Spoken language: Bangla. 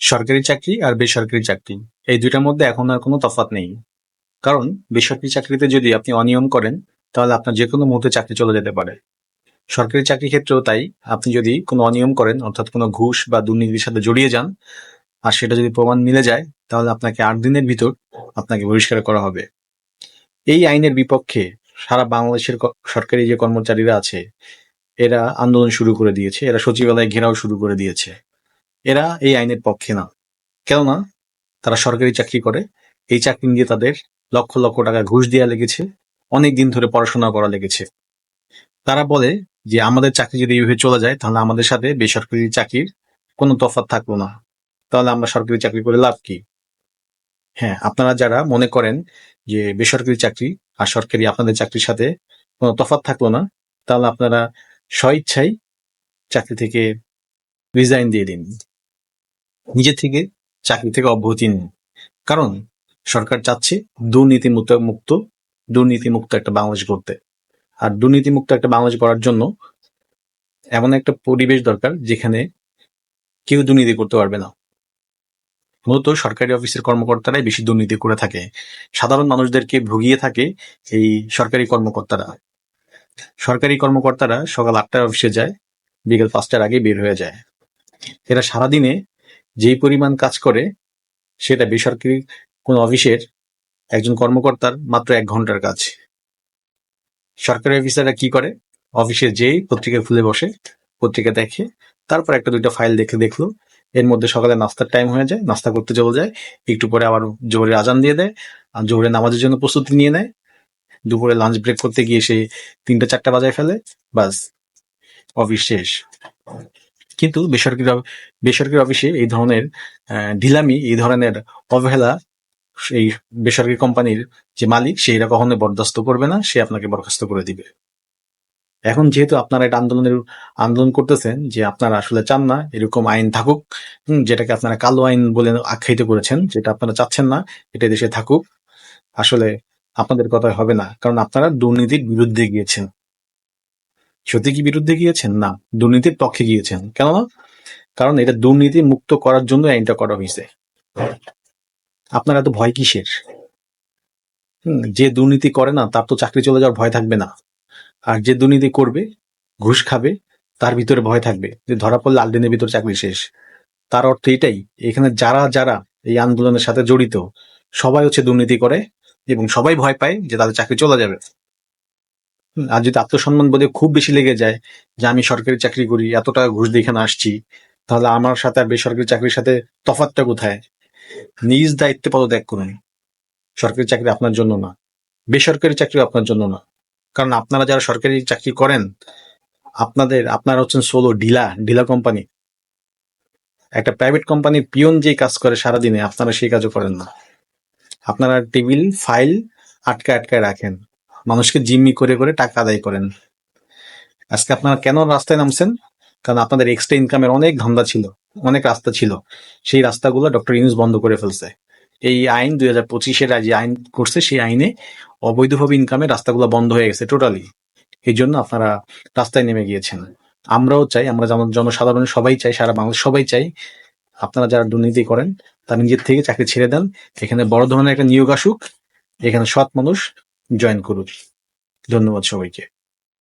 সরকারি চাকরি আর বেসরকারি চাকরি। এই দুইটার মধ্যে এখন আর কোনো তফাৎ নেই। কারণ বেসরকারি চাকরিতে যদি আপনি অনিয়ম করেন, তাহলে আপনার যে কোনো মুহূর্তে চাকরি চলে যেতে পারে। সরকারি চাকরির ক্ষেত্রেও তাই, আপনি যদি কোনো অনিয়ম করেন, অর্থাৎ কোনো ঘুষ বা দুর্নীতির সাথে জড়িয়ে যান, আর সেটা যদি প্রমাণ মিলে যায়, তাহলে আপনাকে আট দিনের ভিতর আপনাকে বহিষ্কার করা হবে। এই আইনের বিপক্ষে সারা বাংলাদেশের সরকারি যে কর্মচারীরা আছে, এরা আন্দোলন শুরু করে দিয়েছে, এরা সচিবালয়ে ঘেরাও শুরু করে দিয়েছে। এরা এই আইনের পক্ষে না। কেননা তারা সরকারি চাকরি করে, এই চাকরি নিয়ে তাদের লক্ষ লক্ষ টাকা ঘুষ দেওয়া লেগেছে, অনেক দিন ধরে পড়াশোনা করা লেগেছে। তারা বলে যে, আমাদের চাকরি যদি এইভাবে চলে যায়, তাহলে আমাদের সাথে বেসরকারি চাকরির কোনো তফাৎ থাকল না। তাহলে আমরা সরকারি চাকরি করে লাভ কি? হ্যাঁ আপনারা যারা মনে করেন যে, বেসরকারি চাকরি আর সরকারি আপনাদের চাকরির সাথে কোনো তফাৎ থাকল না, তাহলে আপনারা স্বইচ্ছাই চাকরি থেকে রিজাইন দিয়ে দিন। নিজে থেকে চাকরি থেকে অব্যাহতি নিন কারণ সরকার চাচ্ছে দুর্নীতি মুক্ত মুক্ত দুর্নীতি মুক্ত একটা বাংলাদেশ করতে আর দুর্নীতি মুক্ত একটা বাংলাদেশ করার জন্য এমন একটা পরিবেশ দরকার যেখানে কেউ দুর্নীতি করতে পারবে না। মূলত সরকারি অফিসের কর্মকর্তারাই বেশি দুর্নীতি করে থাকে। সাধারণ মানুষদেরকে ভুগিয়ে থাকে এই সরকারি কর্মকর্তারা। সরকারি কর্মকর্তারা সকাল আটটায় অফিসে যায়, বিকেল পাঁচটার আগে বের হয়ে যায়। এরা সারাদিনে যেই পরিমাণ কাজ করে, সেটা বেসরকারি কোন অফিসের একজন কর্মকর্তার মাত্র এক ঘণ্টার কাজ। সরকারি অফিসাররা কি করে? অফিসে যেই পত্রিকা খুলে বসে, পত্রিকা দেখে, তারপর একটা দুইটা ফাইল দেখে দেখল। এর মধ্যে সকালে নাস্তার টাইম হয়ে যায়, নাস্তা করতে চলে যায়, একটু পরে আবার জোরে আজান দিয়ে দেয়, আর জোরে নামাজের জন্য প্রস্তুতি নিয়ে নেয়। দুপুরে লাঞ্চ ব্রেক করতে গিয়ে সে তিনটা চারটা বাজায় ফেলে, বাস, অফিস শেষ। কিন্তু বেসরকারি বেসরকারি অফিসে এই ধরনের ঢিলামি, এই ধরনের অবহেলা এই বেসরকারি কোম্পানির যে মালিক, সে এটা কখনোই বরদাস্ত করবে না, সে আপনাকে বরখাস্ত করে দিবে। এখন যেহেতু আপনারা এটা আন্দোলনের, আন্দোলন করতেছেন যে আপনারা আসলে চান না, এরকম আইন থাকুক যেটাকে আপনারা কালো আইন বলে আখ্যায়িত করেছেন, যেটা আপনারা চাচ্ছেন না, এটা দেশে থাকুক, আসলে আপনাদের কথাই হবে না। কারণ আপনারা দুর্নীতির বিরুদ্ধে গিয়েছেন। সত্যি কি বিরুদ্ধে গিয়েছেন? না। দুর্নীতির পক্ষে গিয়েছেন। কেননা? কারণ এটা দুর্নীতি মুক্ত করার জন্য আইনটা করা হয়েছে। আপনারা এত ভয় কিসের? যে দুর্নীতি করে না, তার তো চাকরি চলে যাওয়ার ভয় থাকবে না। আর যে দুর্নীতি করবে, ঘুষ খাবে, তার ভিতরে ভয় থাকবে যে ধরা পড়লে আলদিনের ভিতরে চাকরি শেষ। তার অর্থ এটাই, এখানে যারা যারা এই আন্দোলনের সাথে জড়িত, সবাই হচ্ছে দুর্নীতি করে এবং সবাই ভয় পায় যে তাদের চাকরি চলে যাবে। আর যদি আত্মসম্মান বোধে খুব বেশি লেগে যায় যে আমি সরকারি চাকরি করি এত টাকা ঘুষ দিয়ে এখানে আসছি, তাহলে আমার সাথে আর বেসরকারি চাকরির সাথে তফাৎটা কোথায়? নিজ দায়িত্বে পদত্যাগ করুন। সরকারি চাকরি আপনার জন্য না। বেসরকারি চাকরি আপনার জন্য না। কারণ আপনারা যারা সরকারি চাকরি করেন, আপনাদের, আপনারা হচ্ছেন সোলো ডিলা ডিলা কোম্পানি একটা প্রাইভেট কোম্পানির পিয়ন যে কাজ করে সারাদিনে, আপনারা সেই কাজও করেন না। আপনারা টেবিল ফাইল আটকে আটকায় রাখেন। মানুষকে জিম্মি করে করে টাকা আদায় করেন। আজকে আপনারা কেন রাস্তায় নামছেন? কারণ আপনাদের এক্সট্রা ইনকামের অনেক ধান্দা ছিল, অনেক রাস্তা ছিল। সেই রাস্তাগুলো ডক্টর ইউনুস বন্ধ করে ফেলছে। এই আইন দুই হাজার পঁচিশের যে আইন করছে, সেই আইনে অবৈধভাবে ইনকামের রাস্তাগুলো বন্ধ হয়ে গেছে টোটালি এই জন্য আপনারা রাস্তায় নেমে গিয়েছেন। আমরাও চাই, আমরা যেমন জনসাধারণ সবাই চাই, সারা বাংলাদেশ সবাই চাই, আপনারা যারা দুর্নীতি করেন, তারা নিজের থেকে চাকরি ছেড়ে দেন। এখানে বড় ধরনের একটা নিয়োগ আসুক, এখানে সৎ মানুষ জয়েন করুন। ধন্যবাদ সবাইকে।